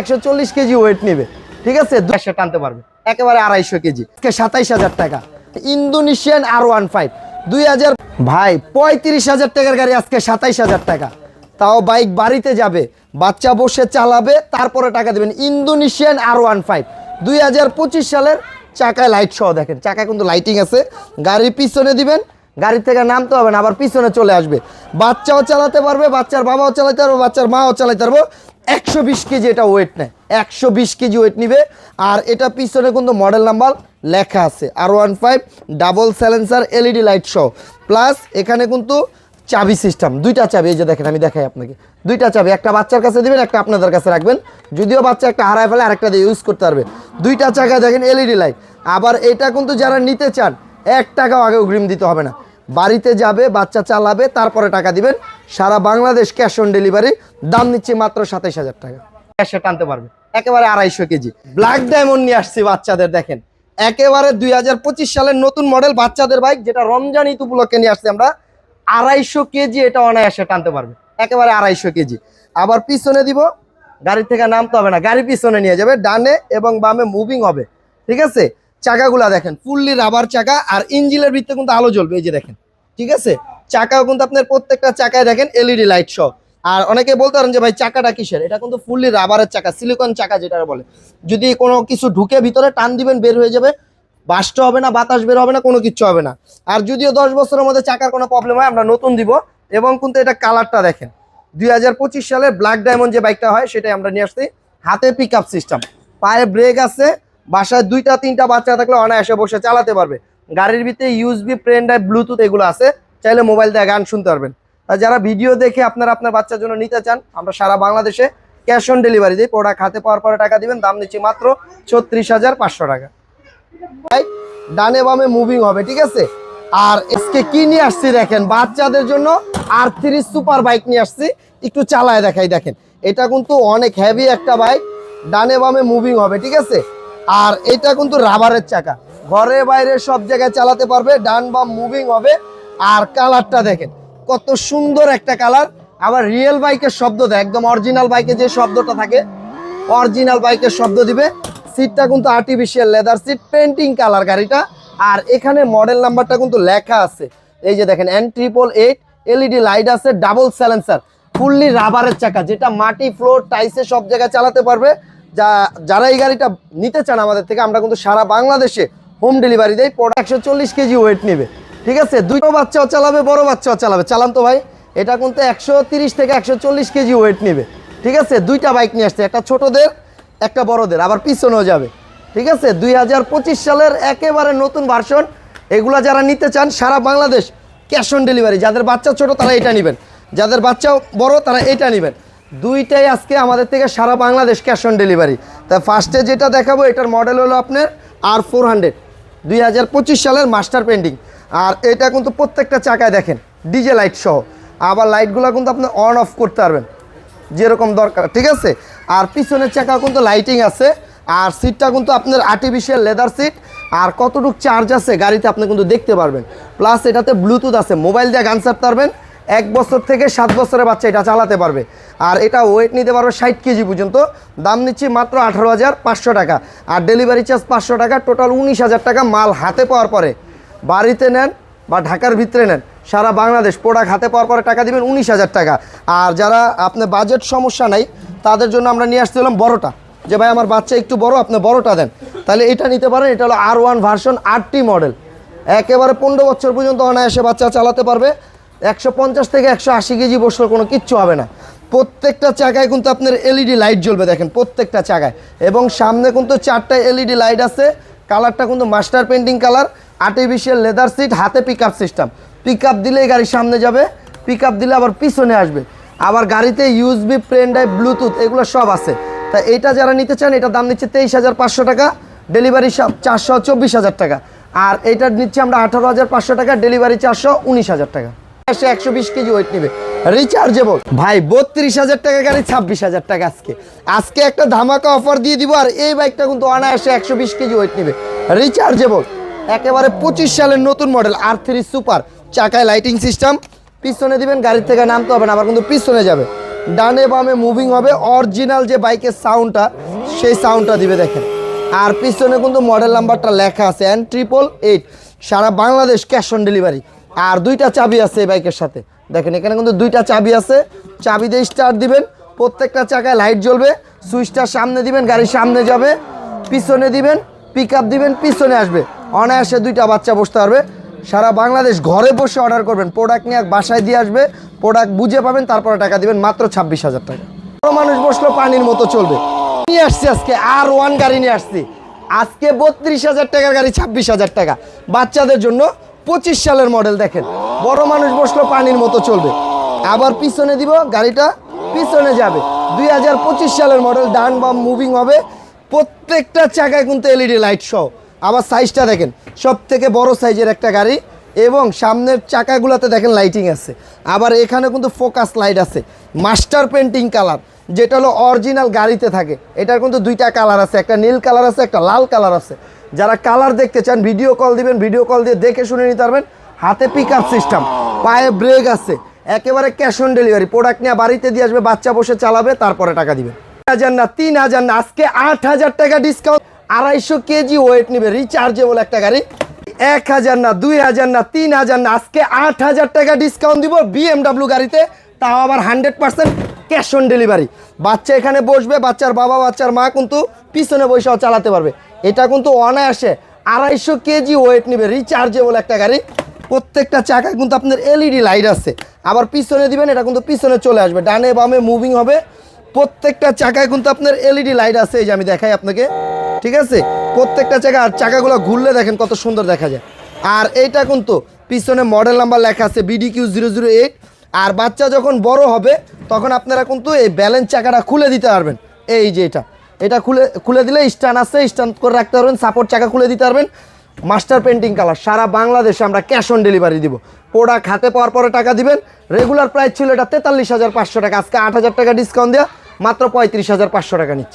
একশো চল্লিশ KG wait নেবে, ঠিক আছে? দুশো টানতে পারবে, একেবারে আড়াইশো কেজি। সাতাইশ হাজার টাকা। Indonesian R one five. দুই হাজার ভাই, পঁয়ত্রিশ হাজার টাকার গাড়ি আজকে সাতাইশ হাজার টাকা। তাও বাইক বাড়িতে যাবে, বাচ্চা বসে চালাবে, তারপরে টাকা দেবেন ইন্দোনেশিয়ান আর ওয়ান ফাইভ। দুই হাজার পঁচিশ সালের চাকায় লাইট সহ দেখেন, চাকায় কিন্তু লাইটিং আছে। গাড়ির পিছনে দিবেন গাড়ি থেকে নামতে হবে না, আবার পিছনে চলে আসবে। বাচ্চাও চালাতে পারবে, বাচ্চার বাবাও চালাতে পারবে, বাচ্চার মাও চালাতে পারব। একশো বিশ কেজি এটা ওয়েট নেয়, একশো বিশ কেজি ওয়েট নিবে। আর এটা পিছনে কিন্তু মডেল নাম্বার লেখা আছে R one five double silencer LED light সহ। প্লাস এখানে কিন্তু চাবি সিস্টেম দুইটা চাবি, এই যে দেখেন, আমি দেখাই আপনাকে। দুইটা চাবি, একটা বাচ্চার কাছে দিবেন, একটা আপনাদের কাছে রাখবেন। যদিও বাচ্চা একটা হারায় ফেলে, আরেকটা দিয়ে ইউজ করতে পারবে। দুইটা চাকা দেখেন এলইডি লাইট আবার এটা কিন্তু যারা নিতে চান, এক টাকাও আগে অগ্রিম দিতে হবে না। বাড়িতে যাবে বাচ্চা চালাবে তারপরে টাকা দিবেন। সারা বাংলাদেশ ক্যাশ অন ডেলিভারি দাম নিচ্ছে মাত্র সাতাইশ হাজার টাকা। ক্যাশে টানতে পারবে। একেবারে আড়াইশো কেজি। ব্ল্যাক ডায়মন্ড নিয়ে আসছি বাচ্চাদের দেখেন। একেবারে দুই হাজার পঁচিশ সালের নতুন মডেল বাচ্চাদের বাইক যেটা রমজান ঈদ উপলক্ষে নিয়ে আসছি আমরা। আড়াইশো কেজি এটা অনায়াসে টানতে পারবে। একেবারে আড়াইশো কেজি। আবার পিছনে দিব গাড়ি থেকে নামতে হবে না গাড়ি পিছনে নিয়ে যাবে। ডানে এবং বামে মুভিং হবে। ঠিক আছে? চাকাগুলা দেখেন ফুললি রাবার চাকা আর ইঞ্জিনের ভিতরে কিন্তু আলো জ্বলবে, এই যে দেখেন, ঠিক আছে? চাকাও কিন্তু আপনার প্রত্যেকটা চাকায় দেখেন এলইডি লাইট সহ। আর অনেকে বলতে পারেন যে ভাই, চাকাটা কিসের? এটা কিন্তু ফুললি রাবারের চাকা সিলিকন চাকা যেটা বলে। যদি কোনো কিছু ঢুকে ভিতরে, টান দিবেন, বের হয়ে যাবে বাস্ট হবে না, বাতাস বের হবে না, কোনো কিচ্ছু হবে না। আর যদিও দশ বছরের মধ্যে চাকার কোনো প্রবলেম হয়, আমরা নতুন দিব। এবং কিন্তু এটা কালারটা দেখেন, দুই হাজার পঁচিশ সালে ব্ল্যাক ডায়মন্ড যে বাইকটা হয়, সেটাই আমরা নিয়ে আসছি। হাতে পিক সিস্টেম পায়ে ব্রেক আছে বাসায় দুইটা, তিনটা বাচ্চা থাকলে অনায়াসে বসে চালাতে পারবে। গাড়ির ভিতরে ইউএসবি প্রেন ড্রাইভ ব্লুটুথ এগুলো আছে। চাইলে মোবাইল দিয়ে গান শুনতে পারবেন। আর যারা ভিডিও দেখে আপনারা আপনার বাচ্চার জন্য নিতে চান, আমরা সারা বাংলাদেশে ক্যাশ অন ডেলিভারি দিই। প্রোডাক্ট হাতে পাওয়ার পরে টাকা দিবেন, দাম নিচ্ছি মাত্র ছত্রিশ হাজার পাঁচশো টাকা। ডানে বামে মুভিং হবে, ঠিক আছে? আর আজকে কি নিয়ে আসছি দেখেন? বাচ্চাদের জন্য আর থ্রি সুপার বাইক নিয়ে আসছি। একটু চালায় দেখাই, দেখেন। এটা কিন্তু অনেক হেভি একটা বাইক ডানে বামে মুভিং হবে, ঠিক আছে? আর এটা কিন্তু রাবারের চাকা। ঘরে বাইরে সব জায়গায় চালাতে পারবে, ডান বাম মুভিং হবে। আর কালারটা দেখেন, কত সুন্দর একটা কালার। আবার রিয়েল বাইকের শব্দ দেয়, একদম অরিজিনাল বাইকে যে শব্দটা থাকে অরিজিনাল বাইকের শব্দ দিবে। সিটটা কিন্তু artificial leather seat painting colour গাড়িটা। আর এখানে মডেল নাম্বারটা কিন্তু লেখা আছে। এই যে দেখেন N triple eight LED light আছে ডাবল স্যালেন্সার ফুললি রাবারের চাকা, যেটা মাটি ফ্লোর টাইসে সব জায়গায় চালাতে পারবে। যা, যারা এই গাড়িটা নিতে চান আমাদের থেকে, আমরা কিন্তু সারা বাংলাদেশে হোম ডেলিভারি দেয় দেই একশো কেজি ওয়েট নেবে। ঠিক আছে? দুটো বাচ্চাও চালাবে, বড় বাচ্চাও চালাবে। চালান তো ভাই, এটা কিন্তু একশো থেকে একশো চল্লিশ কেজি ওয়েট নেবে। ঠিক আছে? দুইটা বাইক নিয়ে আসছে, একটা ছোটদের, একটা বড়দের, আবার পিছনেও যাবে। ঠিক আছে? দুই হাজার পঁচিশ সালের একেবারে নতুন ভার্সন এগুলা যারা নিতে চান, সারা বাংলাদেশ ক্যাশ অন ডেলিভারি যাদের বাচ্চা ছোট, তারা এটা নেবেন। যাদের বাচ্চা বড়, তারা এটা নেবেন। দুইটাই আজকে আমাদের থেকে সারা বাংলাদেশ ক্যাশ অন ডেলিভারি তা ফার্স্টে যেটা দেখাবো, এটার মডেল হলো আপনার আর ফোর হান্ড্রেড দুই হাজার পঁচিশ সালের মাস্টার পেন্টিং আর এটা কিন্তু প্রত্যেকটা চাকায় দেখেন, ডিজে লাইট সহ। আবার লাইটগুলো কিন্তু আপনি অন অফ করতে পারবেন, যেরকম দরকার, ঠিক আছে? আর পিছনের চাকা কিন্তু লাইটিং আছে, আর সিটটা কিন্তু আপনার আর্টিফিশিয়াল লেদার সিট আর কতটুকু চার্জ আছে গাড়িতে আপনি কিন্তু দেখতে পারবেন। প্লাস এটাতে ব্লুটুথ আছে মোবাইল দিয়ে গান ছাড়তে পারবেন। এক বছর থেকে সাত বছরের বাচ্চা এটা চালাতে পারবে। আর এটা ওয়েট নিতে পারবে ষাট কেজি পর্যন্ত। দাম নিচ্ছি মাত্র আঠারো হাজার পাঁচশো টাকা। আর ডেলিভারি চার্জ পাঁচশো টাকা টোটাল উনিশ হাজার টাকা মাল হাতে পাওয়ার পরে। বাড়িতে নেন বা ঢাকার ভিতরে নেন, সারা বাংলাদেশ প্রোডাক্ট হাতে পাওয়ার পরে টাকা দিবেন উনিশ হাজার টাকা। আর যারা আপনার বাজেট সমস্যা নাই, তাদের জন্য আমরা নিয়ে আসছিলাম বড়টা। যে ভাই, আমার বাচ্চা একটু বড়, আপনি বড়টা দেন। তাহলে এটা নিতে পারেন, এটা হলো আর ওয়ান ভার্সন আটটি মডেল একেবারে পনেরো বছর পর্যন্ত অনায়াসে বাচ্চা চালাতে পারবে। একশো পঞ্চাশ থেকে একশো আশি কেজি বসলে কোনো কিচ্ছু হবে না। প্রত্যেকটা চাকায় কিন্তু আপনার এলইডি লাইট জ্বলবে দেখেন, প্রত্যেকটা চাকায়। এবং সামনে কিন্তু চারটা এলইডি লাইট আছে, কালারটা কিন্তু master painting colour artificial leather seat হাতে পিক সিস্টেম পিক দিলেই গাড়ির সামনে যাবে পিক দিলে আবার পিছনে আসবে। আবার গাড়িতে ইউএসবি প্রেন ড্রাইভ ব্লুটুথ এগুলো সব আছে। তা এটা যারা নিতে চান, এটা দাম নিচ্ছে তেইশ হাজার পাঁচশো টাকা ডেলিভারি চারশো চব্বিশ হাজার টাকা। আর এটা নিচ্ছে আমরা আঠারো হাজার পাঁচশো টাকা ডেলিভারি চারশো উনিশ হাজার টাকা। একশো একশো বিশ কেজি ওয়েট নেবে। রিচার্জেবল ভাই, বত্রিশ হাজার টাকা গাড়ি, ছাব্বিশ হাজার টাকা আজকে। আজকে একটা ধামাকা অফার দিয়ে দিব আর এই বাইকটা কিন্তু অনায়াসে একশো বিশ কেজি ওয়েট নেবে। রিচার্জেবল একেবারে পঁচিশ সালের নতুন মডেল আর থ্রি সুপার চাকায় লাইটিং সিস্টেম পিছনে দিবেন গাড়ির থেকে নামতে হবে না, আবার কিন্তু পিছনে যাবে। ডানে বামে মুভিং হবে। অরিজিনাল যে বাইকের সাউন্ডটা সেই সাউন্ডটা দিবে দেখেন। আর পিছনে কিন্তু মডেল নাম্বারটা লেখা আছে অ্যান্ড ট্রিপল এইট সারা বাংলাদেশ ক্যাশ অন ডেলিভারি আর দুইটা চাবি আছে এই বাইকের সাথে। দেখেন, এখানে কিন্তু দুইটা চাবি আছে। চাবি দিয়ে স্টার্ট দিবেন। প্রত্যেকটা চাকায় লাইট জ্বলবে। সুইচটা সামনে দিবেন গাড়ির সামনে যাবে। পিছনে দিবেন পিক আপ দিবেন, পিছনে আসবে। অনায়াসে দুইটা বাচ্চা বসতে পারবে। সারা বাংলাদেশ ঘরে বসে অর্ডার করবেন। প্রোডাক্ট নিয়ে বাসায় দিয়ে আসবে। প্রোডাক্ট বুঝে পাবেন, তারপরে টাকা দিবেন মাত্র ছাব্বিশ হাজার টাকা। বড় মানুষ বসল, পানির মতো চলবে। নিয়ে আসছি আজকে, আর ওয়ান গাড়ি নিয়ে আসছি। আজকে বত্রিশ হাজার টাকার গাড়ি, ছাব্বিশ হাজার টাকা। বাচ্চাদের জন্য পঁচিশ সালের মডেল দেখেন। বড় মানুষ বসল, পানির মতো চলবে। আবার পিছনে দিব, গাড়িটা পিছনে যাবে। দুই হাজার পঁচিশ সালের মডেল, ডান বাম মুভিং হবে। প্রত্যেকটা চাকায় কিন্তু এলইডি লাইট সহ। আবার সাইজটা দেখেন সব থেকে বড় সাইজের একটা গাড়ি এবং সামনের চাকাগুলোতে দেখেন লাইটিং আছে। আবার এখানে কিন্তু ফোকাস লাইট আছে মাস্টার পেন্টিং কালার যেটা হলো অরিজিনাল গাড়িতে থাকে। এটার কিন্তু দুইটা কালার আছে, একটা নীল কালার আছে, একটা লাল কালার আছে। যারা কালার দেখতে চান ভিডিও কল দিবেন ভিডিও কল দিয়ে দেখে শুনে নিতে পারবেন। হাতে পিক আপ সিস্টেম পায়ে ব্রেক আছে। একেবারে ক্যাশ অন ডেলিভারি প্রোডাক্ট নিয়ে বাড়িতে দিয়ে আসবে, বাচ্চা বসে চালাবে, তারপরে টাকা দিবে হাজার না, তিন হাজার না, আজকে আট হাজার টাকা ডিসকাউন্ট আড়াইশো কেজি ওয়েট নিবে রিচার্জেবল একটা গাড়ি। এক হাজার না, দুই হাজার না, তিন হাজার না, আজকে আট হাজার টাকা ডিসকাউন্ট দিব বিএমডাব্লিউ গাড়িতে। তাও আবার hundred percent cash on delivery বাচ্চা এখানে বসবে, বাচ্চার বাবা, বাচ্চার মা কিন্তু পিছনে বসেও চালাতে পারবে। এটা কিন্তু অনায়াসে আড়াইশো কেজি ওয়েট নিবে রিচার্জেবল একটা গাড়ি। প্রত্যেকটা চাকায় কিন্তু আপনার এলইডি লাইট আছে। আবার পিছনে দিবেন, এটা কিন্তু পিছনে চলে আসবে। ডানে বামে মুভিং হবে। প্রত্যেকটা চাকায় কিন্তু আপনার এলইডি লাইট আছে, এই যে আমি দেখাই আপনাকে। ঠিক আছে? প্রত্যেকটা চাকা আর চাকাগুলো ঘুরলে দেখেন কত সুন্দর দেখা যায়। আর এইটা কিন্তু পিছনে মডেল নাম্বার লেখা আছে BD Q zero zero eight আর বাচ্চা যখন বড় হবে, তখন আপনারা কিন্তু এই ব্যালেন্স চাকাটা খুলে দিতে পারবেন। এই যে এটা। এটা খুলে খুলে দিলে স্ট্যান্ড আছে, স্ট্যান্ড করে রাখতে পারবেন সাপোর্ট চাকা খুলে দিতে পারবেন। মাস্টার পেন্টিং কালার সারা বাংলাদেশে আমরা ক্যাশ অন ডেলিভারি দিব। প্রোডাক্ট হাতে পাওয়ার পরে টাকা দিবেন রেগুলার প্রাইস ছিল এটা তেতাল্লিশ হাজার পাঁচশো টাকা, আজকে আট হাজার টাকা ডিসকাউন্ট দেওয়া মাত্র পঁয়ত্রিশ হাজার পাঁচশো টাকা নিচ্ছে।